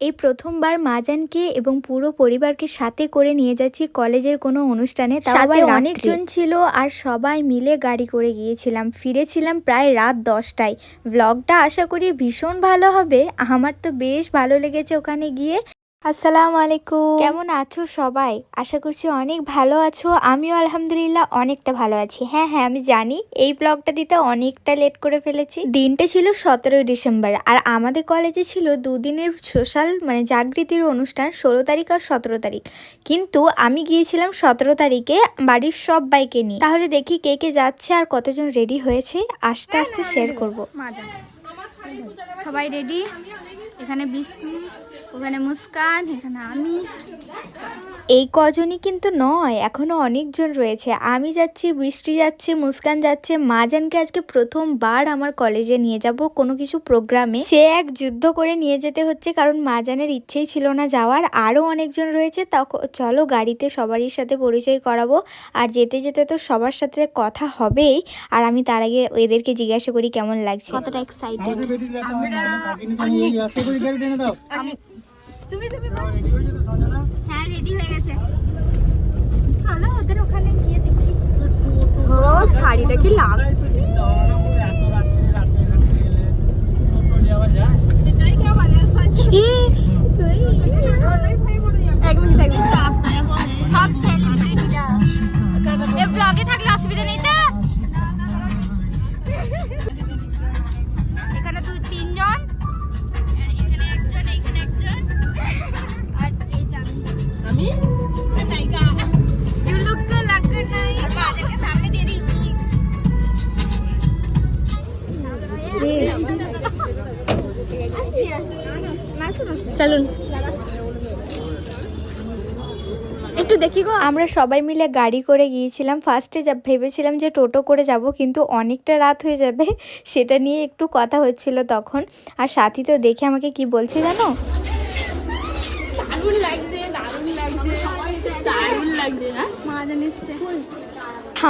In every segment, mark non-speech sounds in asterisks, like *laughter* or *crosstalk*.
এই প্রথমবার মাজানকে এবং পুরো পরিবারকে সাথে করে নিয়ে যাচ্ছি কলেজের কোনো অনুষ্ঠানে। তাও। অনেকজন ছিল আর সবাই মিলে গাড়ি করে গিয়েছিলাম। ফিরেছিলাম প্রায় রাত দশটায়। ব্লগটা আশা করি ভীষণ ভালো হবে। আমার তো বেশ ভালো লেগেছে ওখানে গিয়ে। আসসালামু আলাইকুম। কেমন আছো সবাই? আশা করছি অনেক ভালো আছো। আমিও আলহামদুলিল্লাহ অনেকটা ভালো আছি। হ্যাঁ হ্যাঁ আমি জানি এই ব্লগটা দিতে অনেকটা লেট করে ফেলেছি। দিনটা ছিল সতেরোই ডিসেম্বর আর আমাদের কলেজে ছিল দুদিনের সোশ্যাল মানে জাগৃতির অনুষ্ঠান ষোলো তারিখ আর সতেরো তারিখ। কিন্তু আমি গিয়েছিলাম সতেরো তারিখে বাড়ির সব বাইকে নিয়ে। তাহলে দেখি কে কে যাচ্ছে আর কতজন রেডি হয়েছে। আস্তে আস্তে শেয়ার করব। সবাই রেডি এখানে বৃষ্টি ওখানে মুস্কান এখানে আমি। এই কজনই কিন্তু নয় এখনও অনেকজন রয়েছে। আমি যাচ্ছি বৃষ্টি যাচ্ছে মুস্কান যাচ্ছে। মাজানকে আজকে প্রথমবার আমার কলেজে নিয়ে যাব। কোনো কিছু প্রোগ্রামে সে এক যুদ্ধ করে নিয়ে যেতে হচ্ছে কারণ মাজানের ইচ্ছেই ছিল না যাওয়ার। আরও অনেকজন রয়েছে তখন চলো গাড়িতে সবারই সাথে পরিচয় করাবো। আর যেতে যেতে তো সবার সাথে কথা হবেই। আর আমি তার আগে এদেরকে জিজ্ঞাসা করি কেমন লাগছে। কতটা এক্সাইটেড তুমি তুমি হ্যাঁ রেডি হয়ে গেছে। চলো ওদের ওখানে গিয়ে দেখি। ও শাড়িটা কি লাগছে? এক মিনিট এক মিনিট। সব সেলিব্রিটিরা এ ব্লগে থাকলে অসুবিধা নেই চলুন। একটু দেখি গো। আমরা সবাই মিলে গাড়ি করে গিয়েছিলাম। ফার্স্টে যা ভেবেছিলাম যে টোটো করে যাব কিন্তু অনেকটা রাত হয়ে যাবে। সেটা নিয়ে একটু কথা হচ্ছিল তখন। আর সাথী তো দেখে আমাকে কি বলছে জানো? মা জানিস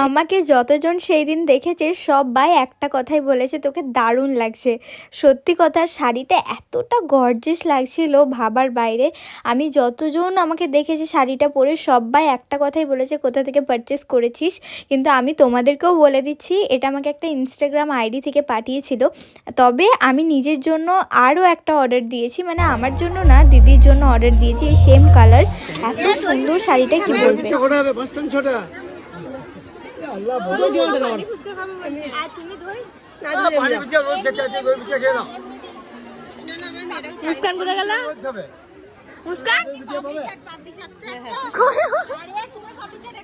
আমাকে যতজন সেই দিন দেখেছে সবাই একটা কথাই বলেছে, তোকে দারুণ লাগছে। সত্যি কথা, শাড়িটা এতটা গর্জেস লাগছিল ভাবার বাইরে। আমি যতজন আমাকে দেখেছে শাড়িটা পরে সবাই একটা কথাই বলেছে, কোথা থেকে পারচেস করেছিস? কিন্তু আমি তোমাদেরকেও বলে দিচ্ছি, এটা আমাকে একটা ইনস্টাগ্রাম আইডি থেকে পাঠিয়েছিল। তবে আমি নিজের জন্য আরও একটা অর্ডার দিয়েছি মানে আমার জন্য না, দিদির জন্য অর্ডার দিয়েছি এই সেম কালার এত সুন্দর শাড়িটা কি বলবে? আল্লাহ বলো জীবনটা নাও আর তুমি দই? না দই পানি পিছে রোজ খেতে আছে দই পিছে খেয়ে নাও। মুস্কান কোথায় গেল? মুস্কান? *laughs*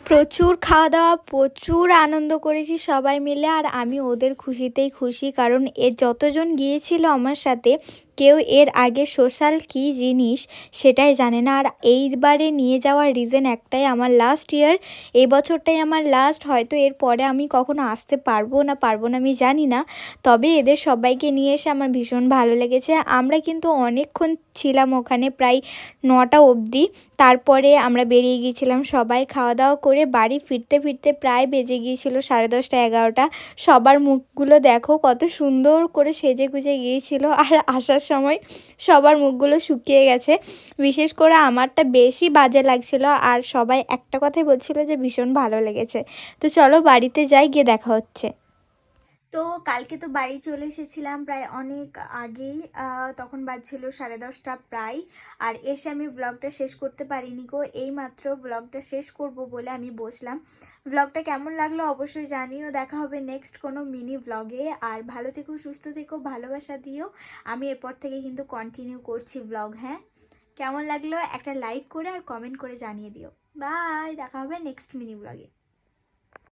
প্রচুর খাওয়া দাওয়া প্রচুর আনন্দ করেছি সবাই মিলে আর আমি ওদের খুশিতেই খুশি কারণ এর যতজন গিয়েছিল আমার সাথে কেউ এর আগে সোশ্যাল কি জিনিস সেটাই জানে না। আর এইবারে নিয়ে যাওয়ার রিজন একটাই আমার লাস্ট ইয়ার এই বছরটাই আমার লাস্ট হয়তো এর পরে আমি কখনো আসতে পারব না পারব না আমি জানি না। তবে এদের সবাইকে নিয়ে এসে আমার ভীষণ ভালো লেগেছে। আমরা কিন্তু অনেকক্ষণ ছিলাম ওখানে প্রায় নটা অবধি। তারপরে আমরা বেরিয়ে গিয়েছিলাম সবাই। খাওয়া দাওয়া করে বাড়ি ফিরতে ফিরতে প্রায় বেজে গিয়েছিল সাড়ে দশটা, এগারোটা। সবার মুখগুলো দেখো কত সুন্দর করে সেজে গুজে গিয়েছিল। আর আসার সময় সবার মুখগুলো শুকিয়ে গেছে। বিশেষ করে আমারটা বেশি বাজে লাগছিল। আর সবাই একটা কথাই বলছিল যে ভীষণ ভালো লেগেছে। তো চলো বাড়িতে যাই, গিয়ে দেখা হচ্ছে। তো কালকে তো বাড়ি চলে এসেছিলাম প্রায় অনেক আগেই তখন বাজছিল সাড়ে দশটা প্রায়। আর এসে আমি ব্লগটা শেষ করতে পারিনি গো, এই মাত্র ব্লগটা শেষ করব বলে আমি বসলাম। ব্লগটা কেমন লাগল অবশ্যই জানিও, দেখা হবে নেক্সট কোনো মিনি ব্লগে আর ভালো থেকো, সুস্থ থেকো, ভালোবাসা দিও। আমি এরপর থেকে কিন্তু কন্টিনিউ করছি ব্লগ হ্যাঁ? কেমন লাগল একটা লাইক করে আর কমেন্ট করে জানিয়ে দিও। বাই দেখা হবে নেক্সট মিনি ব্লগে